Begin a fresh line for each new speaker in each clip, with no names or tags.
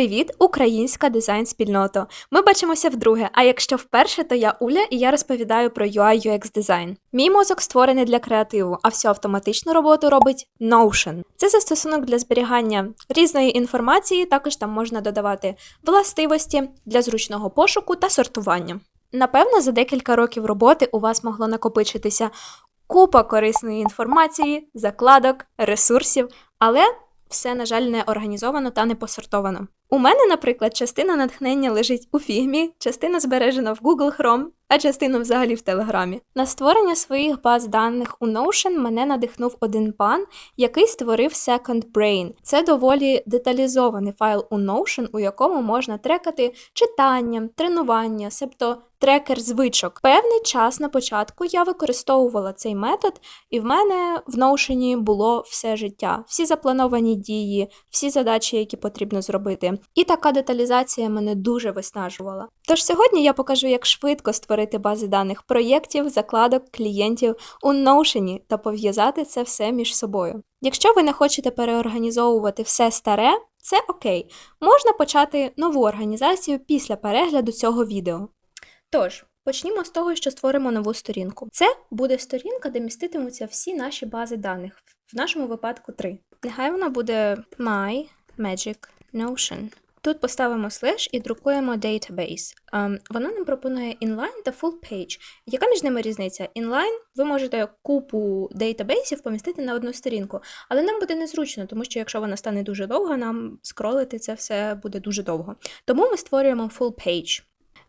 Привіт, українська дизайн-спільнота! Ми бачимося вдруге, а якщо вперше, то я Уля і я розповідаю про UI UX дизайн. Мій мозок створений для креативу, а всю автоматичну роботу робить Notion. Це застосунок для зберігання різної інформації, також там можна додавати властивості для зручного пошуку та сортування. Напевно, за декілька років роботи у вас могло накопичитися купа корисної інформації, закладок, ресурсів, але все, на жаль, не організовано та не посортовано. У мене, наприклад, частина натхнення лежить у фігмі, частина збережена в Google Chrome, а частина взагалі в Телеграмі. На створення своїх баз даних у Notion мене надихнув один пан, який створив Second Brain. Це доволі деталізований файл у Notion, у якому можна трекати читання, тренування, себто трекер звичок. Певний час на початку я використовувала цей метод, і в мене в Notion було все життя, всі заплановані дії, всі задачі, які потрібно зробити. І така деталізація мене дуже виснажувала. Тож сьогодні я покажу, як швидко створити бази даних проєктів, закладок, клієнтів у Notion та пов'язати це все між собою. Якщо ви не хочете переорганізовувати все старе, це окей. Можна почати нову організацію після перегляду цього відео. Тож, почнімо з того, що створимо нову сторінку. Це буде сторінка, де міститимуться всі наші бази даних, в нашому випадку три. Нехай вона буде My Magic Notion. Тут поставимо слеш і друкуємо database. Ем, Вона нам пропонує inline та full page. Яка між ними різниця? Inline ви можете купу дейтабейсів помістити на одну сторінку, але нам буде незручно, тому що якщо вона стане дуже довго, нам скролити це все буде дуже довго. Тому ми створюємо full page.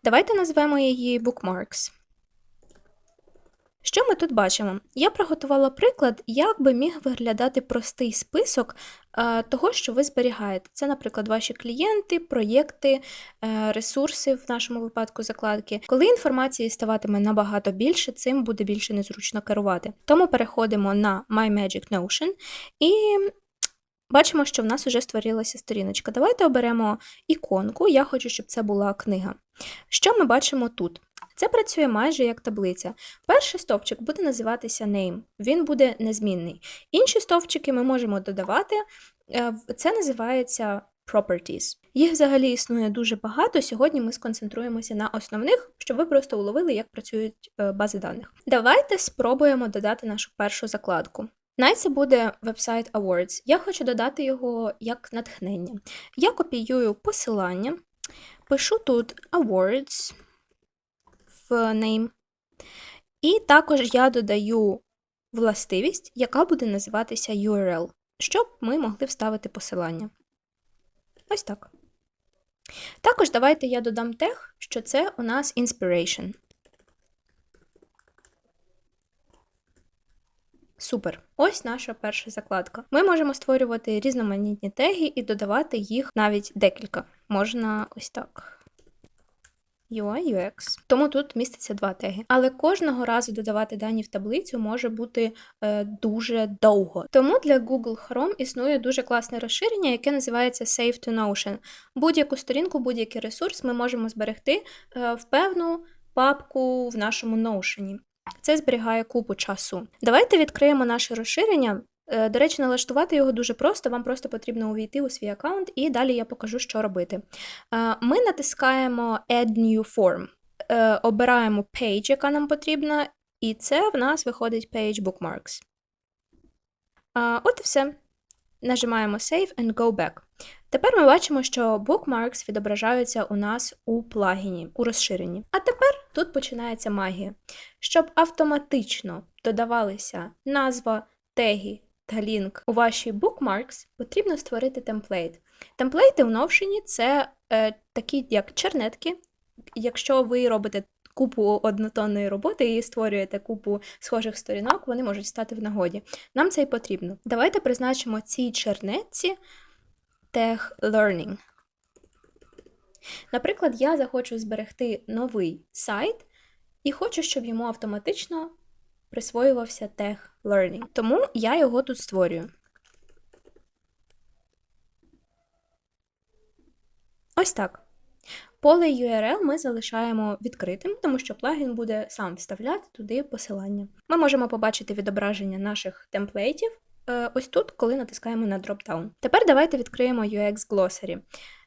Давайте назвемо її Bookmarks. Що ми тут бачимо? Я приготувала приклад, як би міг виглядати простий список е, того, що ви зберігаєте. Це, наприклад, ваші клієнти, проєкти, е, ресурси, в нашому випадку закладки. Коли інформації ставатиме набагато більше, цим буде більше незручно керувати. Тому переходимо на My Magic Notion і бачимо, що в нас вже створилася сторіночка. Давайте оберемо іконку. Я хочу, щоб це була книга. Що ми бачимо тут? Це працює майже як таблиця. Перший стовпчик буде називатися name, він буде незмінний. Інші стовпчики ми можемо додавати, е, це називається properties. Їх взагалі існує дуже багато. Сьогодні ми сконцентруємося на основних, щоб ви просто уловили, як працюють е, бази даних. Давайте спробуємо додати нашу першу закладку. Най це буде Website Awards. Я хочу додати його як натхнення. Я копіюю посилання, пишу тут Awards name. І також я додаю властивість, яка буде називатися URL, щоб ми могли вставити посилання. Ось так. Також давайте я додам тег, що це у нас inspiration. Супер! Ось наша перша закладка. Ми можемо створювати різноманітні теги і додавати їх навіть декілька. Можна ось так. UI, UX. Тому тут міститься два теги. Але кожного разу додавати дані в таблицю може бути е, дуже довго. Тому для Google Chrome існує дуже класне розширення, яке називається Save to Notion. Будь-яку сторінку, будь-який ресурс ми можемо зберегти е, в певну папку в нашому Notion. Це зберігає купу часу. Давайте відкриємо наше розширення. Е, До речі, налаштувати його дуже просто, вам просто потрібно увійти у свій аккаунт, і далі я покажу, що робити. Е, Ми натискаємо Add New Form, Е, обираємо Page, яка нам потрібна, і це в нас виходить Page Bookmarks. От і все. Нажимаємо Save and Go Back. Тепер ми бачимо, що Bookmarks відображаються у нас у плагіні, у розширенні. А тепер тут починається магія. Щоб автоматично додавалися назва, теги та лінк у ваші bookmarks, потрібно створити темплейт. Темплейти у Notion – це е, такі як чернетки. Якщо ви робите купу однотонної роботи і створюєте купу схожих сторінок, вони можуть стати в нагоді. Нам це і потрібно. Давайте призначимо цій чернетці тег Learning. Наприклад, я захочу зберегти новий сайт і хочу, щоб йому автоматично присвоювався тег Learning. Тому я його тут створюю. Ось так. Поле URL ми залишаємо відкритим, тому що плагін буде сам вставляти туди посилання. Ми можемо побачити відображення наших темплейтів е, ось тут, коли натискаємо на дропдаун. Тепер давайте відкриємо UX Glossary.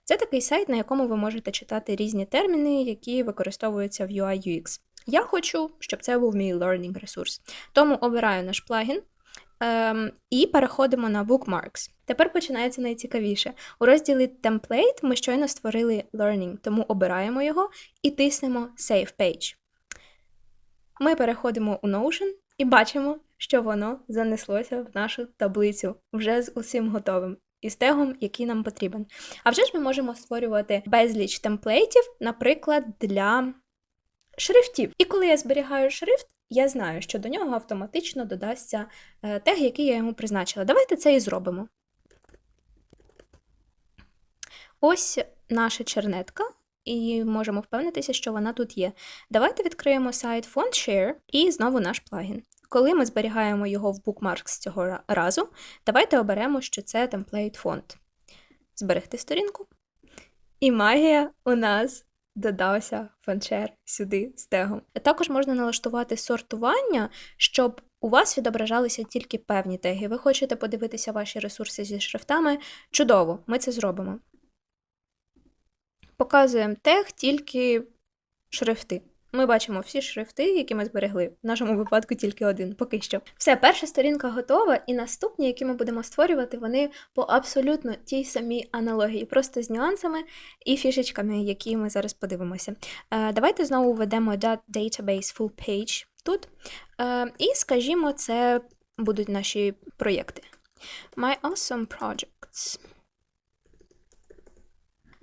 Це такий сайт, на якому ви можете читати різні терміни, які використовуються в UI UX. Я хочу, щоб це був мій learning ресурс. Тому обираю наш плагін. Ем, і переходимо на Bookmarks. Тепер починається найцікавіше. У розділі Template ми щойно створили Learning, тому обираємо його і тиснемо Save Page. Ми переходимо у Notion і бачимо, що воно занеслося в нашу таблицю вже з усім готовим. І з тегом, який нам потрібен. А вже ж ми можемо створювати безліч темплейтів, наприклад, для шрифтів. І коли я зберігаю шрифт, я знаю, що до нього автоматично додасться е, тег, який я йому призначила. Давайте це і зробимо. Ось наша чернетка, і можемо впевнитися, що вона тут є. Давайте відкриємо сайт FontShare і знову наш плагін. Коли ми зберігаємо його в Bookmarks цього разу, давайте оберемо, що це темплейт фонд. Зберегти сторінку. І магія у нас додався фанчер сюди з тегом. Також можна налаштувати сортування, щоб у вас відображалися тільки певні теги. Ви хочете подивитися ваші ресурси зі шрифтами? Чудово, ми це зробимо. Показуємо тег тільки шрифти. Ми бачимо всі шрифти, які ми зберегли. В нашому випадку тільки один, поки що. Все, перша сторінка готова, і наступні, які ми будемо створювати, вони по абсолютно тій самій аналогії, просто з нюансами і фішечками, які ми зараз подивимося. Е, давайте знову введемо database full page тут. Е, і скажімо, це будуть наші проєкти. My awesome projects.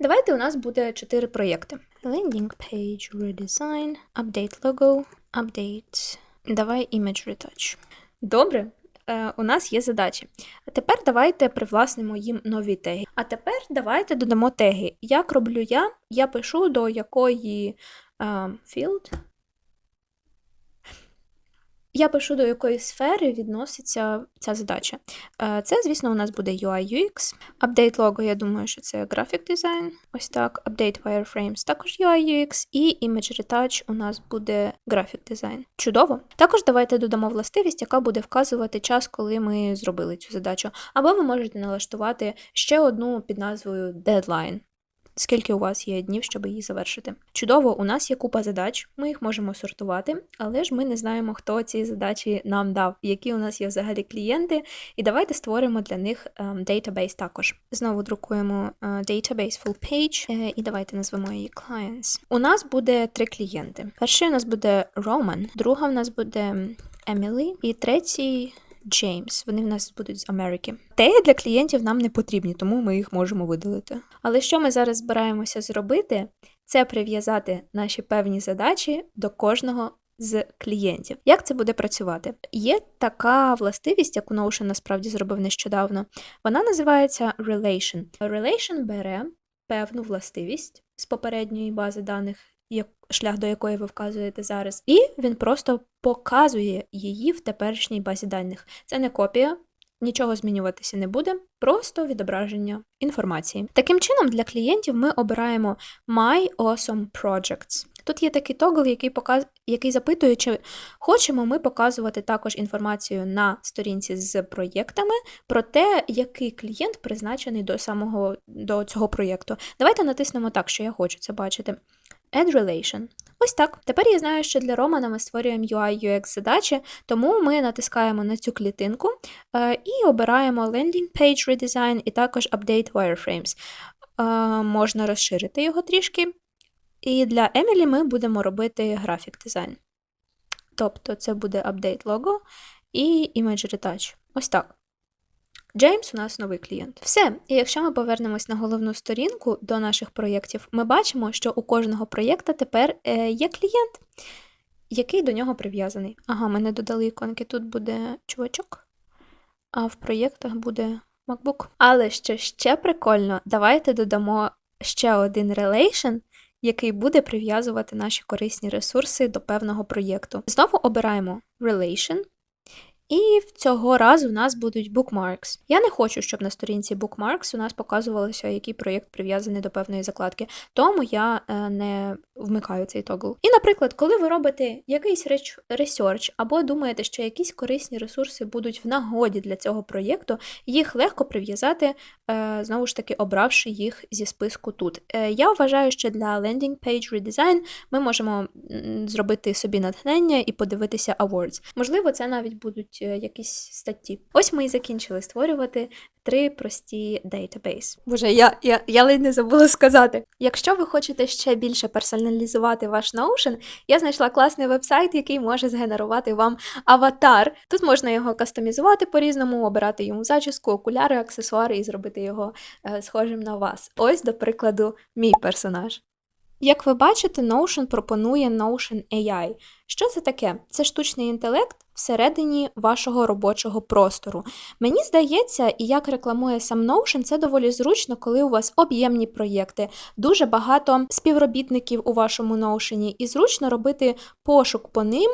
Давайте у нас буде чотири проєкти. Landing page redesign, update logo, update. Давай image retouch. Добре, е, у нас є задачі. А тепер давайте привласнимо їм нові теги. А тепер давайте додамо теги. Як роблю я? Я пишу до якої е, field. Я пишу, до якої сфери відноситься ця задача. Е, це, звісно, у нас буде UI UX. Update logo, я думаю, що це Graphic Design. Ось так. Update wireframes також UI UX. І Image Retouch у нас буде Graphic Design. Чудово! Також давайте додамо властивість, яка буде вказувати час, коли ми зробили цю задачу. Або ви можете налаштувати ще одну під назвою Deadline скільки у вас є днів, щоб її завершити. Чудово, у нас є купа задач, ми їх можемо сортувати, але ж ми не знаємо, хто ці задачі нам дав, які у нас є взагалі клієнти. І давайте створимо для них database також. Знову друкуємо database full page, е, і давайте назвемо її clients. У нас буде три клієнти. Перший у нас буде Roman, друга у нас буде Emily, і третій Джеймс. Вони в нас будуть з Америки. Теги для клієнтів нам не потрібні, тому ми їх можемо видалити. Але що ми зараз збираємося зробити, це прив'язати наші певні задачі до кожного. З клієнтів. Як це буде працювати? Є така властивість, яку Notion насправді зробив нещодавно. Вона називається Relation. Relation бере певну властивість з попередньої бази даних шлях до якої ви вказуєте зараз, і він просто показує її в теперішній базі даних. Це не копія. Нічого змінюватися не буде, просто відображення інформації. Таким чином, для клієнтів ми обираємо My Awesome Projects. Тут є такий тогл, який показ... який запитує, чи хочемо ми показувати також інформацію на сторінці з проєктами про те, який клієнт призначений до самого до цього проєкту. Давайте натиснемо так, що я хочу це бачити. Add Relation. Ось так. Тепер я знаю, що для Романа ми створюємо UI UX задачі, тому ми натискаємо на цю клітинку е, і обираємо Landing Page Redesign і також Update Wireframes. Е, можна розширити його трішки. І для Емілі ми будемо робити графік дизайн. Тобто це буде Update Logo і Image Retouch. Ось так. Джеймс у нас новий клієнт. Все. І якщо ми повернемось на головну сторінку до наших проєктів, ми бачимо, що у кожного проєкта тепер е, є клієнт, який до нього прив'язаний. Ага, ми не додали іконки. Тут буде чувачок, а в проєктах буде MacBook. Але що ще прикольно, давайте додамо ще один relation, який буде прив'язувати наші корисні ресурси до певного проєкту. Знову обираємо relation. І в цього разу у нас будуть bookmarks. Я не хочу, щоб на сторінці bookmarks у нас показувалося, який проєкт прив'язаний до певної закладки. Тому я е, не вмикаю цей тогл. І, наприклад, коли ви робите якийсь реч- ресерч або думаєте, що якісь корисні ресурси будуть в нагоді для цього проєкту, їх легко прив'язати, е, знову ж таки, обравши їх зі списку тут. Е, я вважаю, що для landing page redesign ми можемо зробити собі натхнення і подивитися awards. Можливо, це навіть будуть якісь статті. Ось ми і закінчили створювати три прості дейтабейс. Боже, я, я, я ледь не забула сказати. Якщо ви хочете ще більше персоналізувати ваш Notion, я знайшла класний вебсайт, який може згенерувати вам аватар. Тут можна його кастомізувати по-різному, обирати йому зачіску, окуляри, аксесуари і зробити його е, схожим на вас. Ось, до прикладу, мій персонаж. Як ви бачите, Notion пропонує Notion AI. Що це таке? Це штучний інтелект всередині вашого робочого простору. Мені здається, і як рекламує сам Notion, це доволі зручно, коли у вас об'ємні проєкти, дуже багато співробітників у вашому Notion, і зручно робити пошук по ним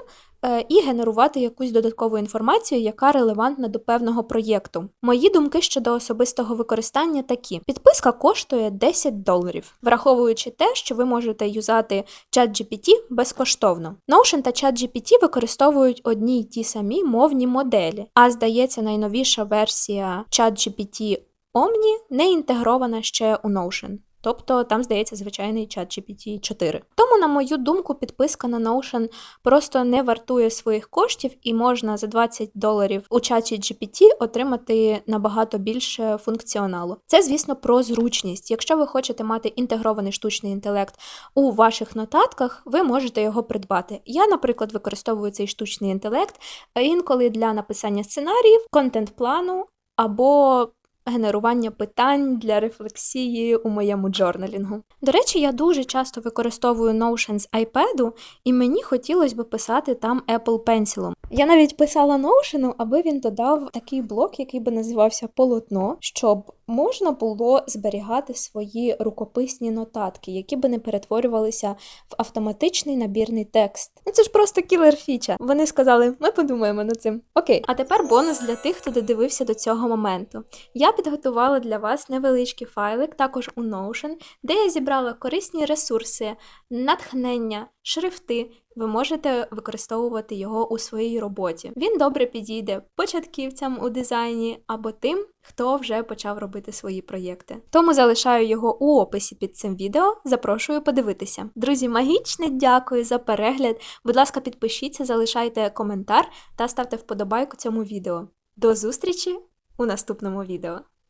і генерувати якусь додаткову інформацію, яка релевантна до певного проєкту. Мої думки щодо особистого використання такі: підписка коштує 10 доларів, враховуючи те, що ви можете юзати ChatGPT безкоштовно. Notion та ChatGPT використовують одні й ті самі мовні моделі, а здається, найновіша версія ChatGPT Omni не інтегрована ще у Notion. Тобто там, здається, звичайний чат GPT 4. Тому, на мою думку, підписка на Notion просто не вартує своїх коштів, і можна за 20 доларів у чаті GPT отримати набагато більше функціоналу. Це, звісно, про зручність. Якщо ви хочете мати інтегрований штучний інтелект у ваших нотатках, ви можете його придбати. Я, наприклад, використовую цей штучний інтелект інколи для написання сценаріїв, контент-плану або генерування питань для рефлексії у моєму джорналінгу. До речі, я дуже часто використовую Notion з iPad, і мені хотілося б писати там Apple Pencil. Я навіть писала Notion, аби він додав такий блок, який би називався полотно, щоб можна було зберігати свої рукописні нотатки, які би не перетворювалися в автоматичний набірний текст. Ну це ж просто кілер фіча. Вони сказали, ми подумаємо над цим. Окей, а тепер бонус для тих, хто додивився до цього моменту. Я підготувала для вас невеличкий файлик, також у Notion, де я зібрала корисні ресурси, натхнення, шрифти. Ви можете використовувати його у своїй роботі. Він добре підійде початківцям у дизайні або тим, хто вже почав робити свої проєкти. Тому залишаю його у описі під цим відео. Запрошую подивитися. Друзі, магічне дякую за перегляд. Будь ласка, підпишіться, залишайте коментар та ставте вподобайку цьому відео. До зустрічі у наступному відео.